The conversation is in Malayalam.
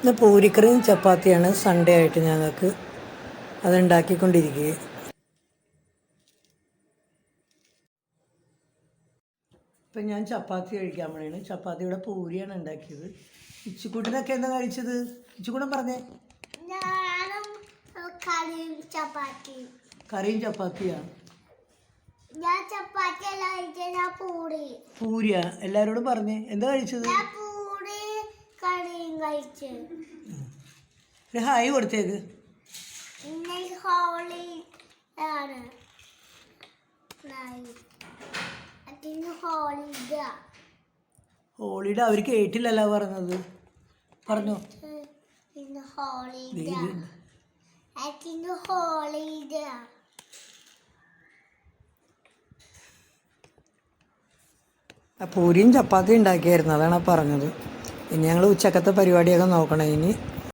ഇന്ന് പൂരിക്കറിയും ചപ്പാത്തിയാണ് സൺഡേ ആയിട്ട് ഞങ്ങൾക്ക് അതുണ്ടാക്കിക്കൊണ്ടിരിക്കുക ഇപ്പം ഞാൻ ചപ്പാത്തി കഴിക്കാൻ വേണ്ടിയാണ് ചപ്പാത്തിയുടെ പൂരിയാണ് ഉണ്ടാക്കിയത്. ഇച്ചുകൂട്ടിനൊക്കെ എന്താ കഴിച്ചത്? ഇച്ചുകൂടൻ പറഞ്ഞേ. കറിയും ചപ്പാത്തി കറിയും ചപ്പാത്തിയാണ് ഞാൻ ചപ്പാത്തി അല്ല കഴിച്ചത് ഞാൻ പൂരി പൂരിയാ? എല്ലാവരോടും പറഞ്ഞേ. എന്താ കഴിച്ചത് ഞാൻ പൂരി കറിയും കഴിച്ചു ഒരു ഹായ് കൊടുത്തേക്ക്. ഹോളിഡേ ഹോളിഡേ അവർ കേട്ടില്ലല്ലോ പറഞ്ഞത്. പറഞ്ഞു. ഹോളിഡേ പൂരിയും ചപ്പാത്തി ഉണ്ടാക്കിയായിരുന്നു അതാണ് പറഞ്ഞത്. ഇനി ഞങ്ങൾ ഉച്ചക്കത്തെ പരിപാടിയൊക്കെ നോക്കണം ഇനി.